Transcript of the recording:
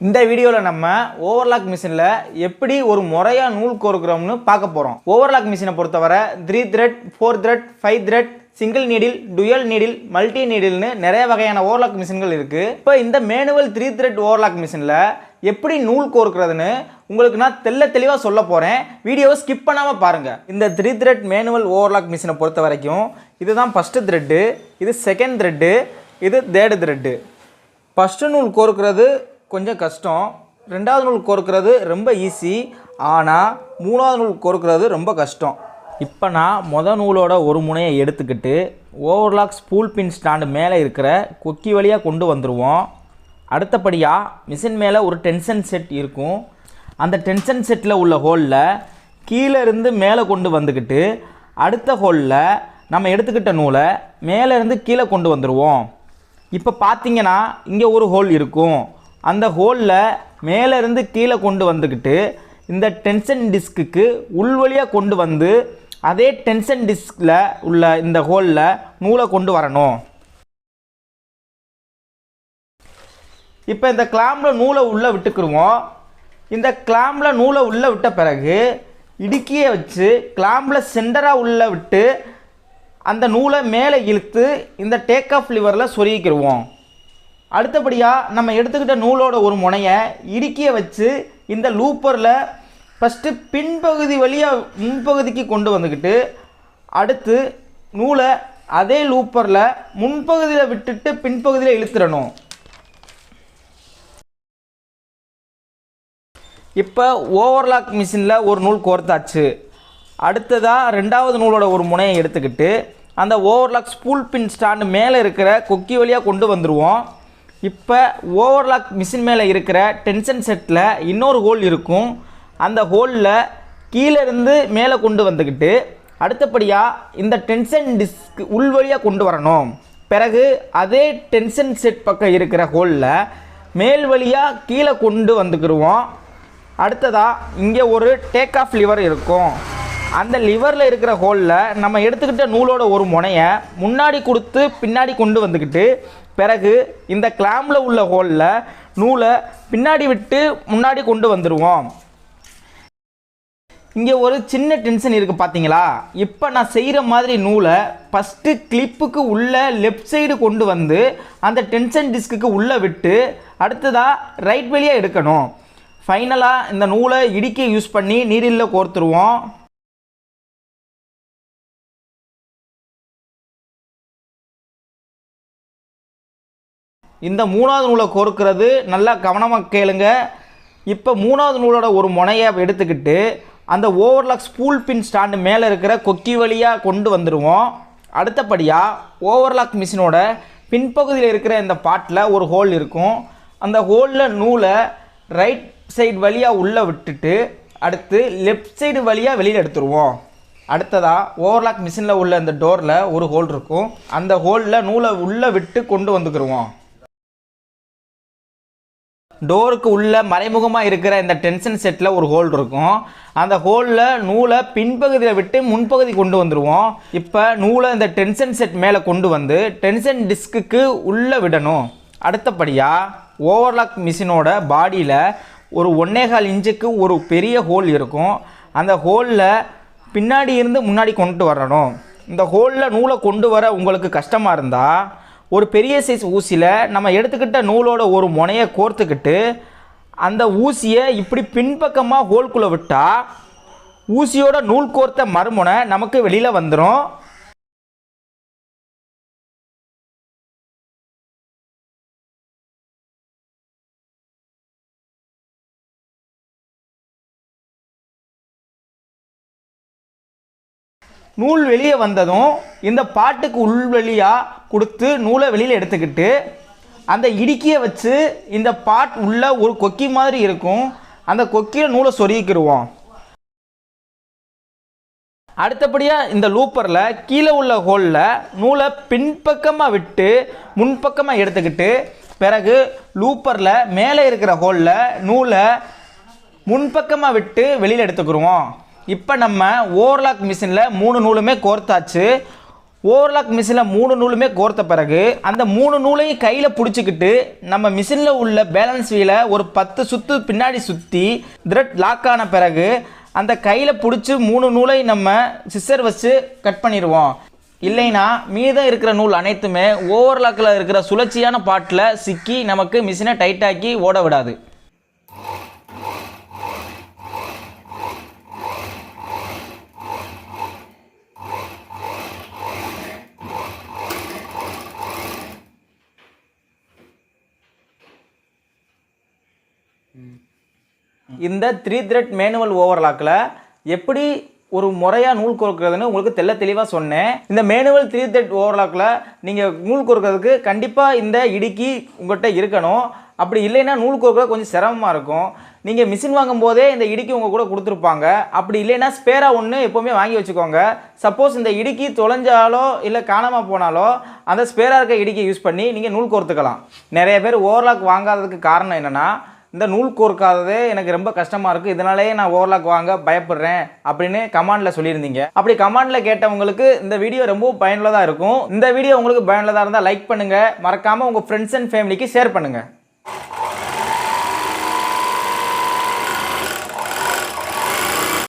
இந்த வீடியோவில் நம்ம ஓவர்லாக் மிஷினில் எப்படி ஒரு முறையாக நூல் கோர்க்குறோம்னு பார்க்க போகிறோம் ஓவர்லாக் மிஷினை பொறுத்தவரை three thread four thread five thread single needle dual needle multi நீடில்னு நிறைய வகையான ஓவர்லாக் மிஷின்கள் இருக்குது இப்போ இந்த மேனுவல் த்ரீ த்ரெட் ஓவர்லாக் மிஷினில் எப்படி நூல் கோர்க்கிறதுன்னு உங்களுக்கு நான் தெள்ள தெளிவாக சொல்ல போகிறேன் வீடியோவை ஸ்கிப் பண்ணாமல் பாருங்கள் இந்த த்ரீ த்ரெட் மேனுவல் ஓவர்லாக் மிஷினை பொறுத்த வரைக்கும் இதுதான் ஃபஸ்ட்டு த்ரெட்டு இது செகண்ட் த்ரெட்டு இது தேர்டு த்ரெட்டு ஃபஸ்ட்டு நூல் கோர்க்கிறது கொஞ்சம் கஷ்டம். ரெண்டாவது நூல் கோர்க்கிறது ரொம்ப ஈஸி ஆனால் மூணாவது நூல் கோர்க்கிறது ரொம்ப கஷ்டம். இப்போ நான் மொத நூலோட ஒரு முனையை எடுத்துக்கிட்டு ஓவர்லாக் ஸ்பூல் பின் ஸ்டாண்டு மேலே இருக்கிற கொக்கி வழியாக கொண்டு வந்துடுவோம் அடுத்தபடியாக மிஷின் மேலே ஒரு டென்ஷன் செட் இருக்கும். அந்த டென்ஷன் செட்டில் உள்ள ஹோலில் கீழே இருந்து மேலே கொண்டு வந்துக்கிட்டு அடுத்த ஹோலில் நம்ம எடுத்துக்கிட்ட நூலை மேலேருந்து கீழே கொண்டு வந்துடுவோம் இப்போ பார்த்தீங்கன்னா இங்கே ஒரு ஹோல் இருக்கும். அந்த ஹோலில் மேலேருந்து கீழே கொண்டு வந்துக்கிட்டு இந்த டென்ஷன் டிஸ்க்குக்கு உள்வழியாக கொண்டு வந்து அதே டென்ஷன் டிஸ்கில் உள்ள இந்த ஹோலில் நூலை கொண்டு வரணும். இப்போ இந்த கிளாம்பில் நூலை உள்ளே விட்டுக்குருவோம். இந்த கிளாம்பில் நூலை உள்ளே விட்ட பிறகு இடுக்கியை வச்சு கிளாம்பில் சென்டராக உள்ளே விட்டு அந்த நூலை மேலே இழுத்து இந்த டேக் ஆஃப் லிவரில் சொருகிக்கிடுவோம் அடுத்தபடியாக நம்ம எடுத்துக்கிட்ட நூலோட ஒரு முனையை இடுக்கிய வச்சு இந்த லூப்பரில் ஃபஸ்ட்டு பின்பகுதி வழியாக முன்பகுதிக்கு கொண்டு வந்துக்கிட்டு அடுத்து நூலை அதே லூப்பரில் முன்பகுதியில் விட்டுட்டு பின்பகுதியில் இழுத்துடணும். இப்போ ஓவர்லாக் மிஷினில் ஒரு நூல் கோர்த்தாச்சு. அடுத்ததாக ரெண்டாவது நூலோட ஒரு முனையை எடுத்துக்கிட்டு அந்த ஓவர்லாக் ஸ்பூல் பின் ஸ்டாண்டு மேலே இருக்கிற கொக்கி வழியாக கொண்டு வந்துடுவோம் இப்போ ஓவர்லாக் மிஷின் மேலே இருக்கிற டென்ஷன் செட்டில் இன்னொரு ஹோல் இருக்கும். அந்த ஹோலில் கீழேருந்து மேலே கொண்டு வந்துக்கிட்டு அடுத்தபடியாக இந்த டென்ஷன் டிஸ்க் உள்வழியாக கொண்டு வரணும். பிறகு அதே டென்ஷன் செட் பக்கம் இருக்கிற ஹோலில் மேல் வழியாக கீழே கொண்டு வந்துக்கிடுவோம் அடுத்ததாக இங்கே ஒரு டேக் ஆஃப் லிவர் இருக்கும். அந்த லிவரில் இருக்கிற ஹோலில் நம்ம எடுத்துக்கிட்ட நூலோட ஒரு முனையை முன்னாடி கொடுத்து பின்னாடி கொண்டு வந்துக்கிட்டு பிறகு இந்த கிளாமில் உள்ள ஹோலில் நூலை பின்னாடி விட்டு முன்னாடி கொண்டு வந்துடுவோம் இங்கே ஒரு சின்ன டென்ஷன் இருக்குது பார்த்தீங்களா இப்போ நான் செய்கிற மாதிரி நூலை ஃபஸ்ட்டு கிளிப்புக்கு உள்ள லெஃப்ட் சைடு கொண்டு வந்து அந்த டென்ஷன் டிஸ்க்குக்கு உள்ளே விட்டு அடுத்ததாக ரைட் வழியாக எடுக்கணும். ஃபைனலாக இந்த நூலை இடிக்க யூஸ் பண்ணி நீரில் கோர்த்துருவோம். இந்த மூணாவது நூலை கோர்க்கிறது. நல்லா கவனமாக கேளுங்க. இப்போ மூணாவது நூலோட ஒரு முனையை எடுத்துக்கிட்டு அந்த ஓவர்லாக் ஸ்பூல் பின் ஸ்டாண்டு மேலே இருக்கிற கொக்கி வழியாக கொண்டு வந்துடுவோம் அடுத்தபடியாக ஓவர்லாக் மிஷினோட பின்பகுதியில் இருக்கிற இந்த பாட்டில் ஒரு ஹோல் இருக்கும். அந்த ஹோலில் நூலை ரைட் சைடு வழியாக உள்ளே விட்டுட்டு அடுத்து லெஃப்ட் சைடு வழியாக வெளியில் எடுத்துருவோம். அடுத்ததாக ஓவர்லாக் மிஷினில் உள்ள இந்த டோரில் ஒரு ஹோல் இருக்கும். அந்த ஹோலில் நூலை உள்ளே விட்டு கொண்டு வந்துக்கிடுவோம் டோருக்கு உள்ள மறைமுகமாக இருக்கிற இந்த டென்ஷன் செட்டில் ஒரு ஹோல் இருக்கும். அந்த ஹோலில் நூலை பின்பகுதியில் விட்டு முன்பகுதி கொண்டு வந்துடுவோம் இப்போ நூலை இந்த டென்ஷன் செட் மேலே கொண்டு வந்து டென்ஷன் டிஸ்க்குக்கு உள்ளே விடணும். அடுத்தபடியாக ஓவர்லாக் மிஷினோட பாடியில் ஒரு ஒன்னேகால் இன்ச்சுக்கு ஒரு பெரிய ஹோல் இருக்கும். அந்த ஹோலில் பின்னாடி இருந்து முன்னாடி கொண்டு வரணும். இந்த ஹோலில் நூலை கொண்டு வர உங்களுக்கு கஷ்டமாக இருந்தால் ஒரு பெரிய சைஸ் ஊசியில் நம்ம எடுத்துக்கிட்ட நூலோட ஒரு முனையை கோர்த்துக்கிட்டு அந்த ஊசியை இப்படி பின்பக்கமாக ஹோல்குள்ளே விட்டால் ஊசியோட நூல் கோர்த்த மறுமுனை நமக்கு வெளியில் வந்துடும் நூல் வெளியே வந்ததும் இந்த பாட்டுக்கு உள்வெளியாக கொடுத்து நூலை வெளியில் எடுத்துக்கிட்டு அந்த இடுக்கியை வச்சு இந்த பாட் உள்ள ஒரு கொக்கி மாதிரி இருக்கும். அந்த கொக்கியில் நூலை சொருகிக்கிடுவோம் அடுத்தபடியாக இந்த லூப்பரில் கீழே உள்ள ஹோலில் நூலை பின்பக்கமாக விட்டு முன்பக்கமாக எடுத்துக்கிட்டு பிறகு லூப்பரில் மேலே இருக்கிற ஹோலில் நூலை முன்பக்கமாக விட்டு வெளியில் எடுத்துக்கிடுவோம் இப்போ நம்ம ஓவர்லாக் மிஷினில் மூணு நூலுமே கோர்த்தாச்சு. ஓவர்லாக் மிஷினில் மூணு நூலுமே கோர்த்த பிறகு அந்த மூணு நூலையும் கையில் பிடிச்சிக்கிட்டு நம்ம மிஷினில் உள்ள பேலன்ஸ் வீலை ஒரு பத்து சுத்து பின்னாடி சுற்றி த்ரெட் லாக் ஆன பிறகு அந்த கையில் பிடிச்சி மூணு நூலை நம்ம சிஸ்டர் வச்சு கட் பண்ணிடுவோம். இல்லைன்னா மீதம் இருக்கிற நூல் அனைத்துமே ஓவர்லாக்கில் இருக்கிற சுழற்சியான பாட்டில் சிக்கி நமக்கு மிஷினை டைட்டாக்கி ஓட விடாது. இந்த த்ரீ த்ரெட் மேனுவல் ஓவர்லாக்கில் எப்படி ஒரு முறையாக நூல் கொடுக்குறதுன்னு உங்களுக்கு தெள்ள தெளிவாக சொன்னேன். இந்த மேனுவல் த்ரீ த்ரெட் ஓவர்லாக்கில் நீங்கள் நூல் கொடுக்குறதுக்கு கண்டிப்பாக இந்த இடுக்கி உங்கள்கிட்ட இருக்கணும். அப்படி இல்லைன்னா நூல் கொடுக்குறது கொஞ்சம் சிரமமாக இருக்கும். நீங்கள் மிஷின் வாங்கும் போதே இந்த இடுக்கி உங்கள் கூட கொடுத்துருப்பாங்க. அப்படி இல்லைன்னா ஸ்பேராக ஒன்று எப்போவுமே வாங்கி வச்சுக்கோங்க. சப்போஸ் இந்த இடுக்கி தொலைஞ்சாலோ இல்லை காணாமல் போனாலோ அந்த ஸ்பேராக இருக்க இடுக்கியை யூஸ் பண்ணி நீங்கள் நூல் கோர்த்துக்கலாம். நிறைய பேர் ஓவர்லாக் வாங்காததுக்கு காரணம் என்னென்னா இந்த நூல் கோர்க்காததே எனக்கு ரொம்ப கஷ்டமாக இருக்குது இதனாலேயே நான் ஓவர்லாக் வாங்க பயப்படுறேன் அப்படின்னு கமாண்டில் சொல்லியிருந்தீங்க. அப்படி கமாண்டில் கேட்டவங்களுக்கு இந்த வீடியோ ரொம்ப பயனுள்ளதாக இருக்கும். இந்த வீடியோ உங்களுக்கு பயனுள்ளதாக இருந்தால் லைக் பண்ணுங்கள் மறக்காமல் உங்கள் ஃப்ரெண்ட்ஸ் அண்ட் ஃபேமிலிக்கு ஷேர் பண்ணுங்கள்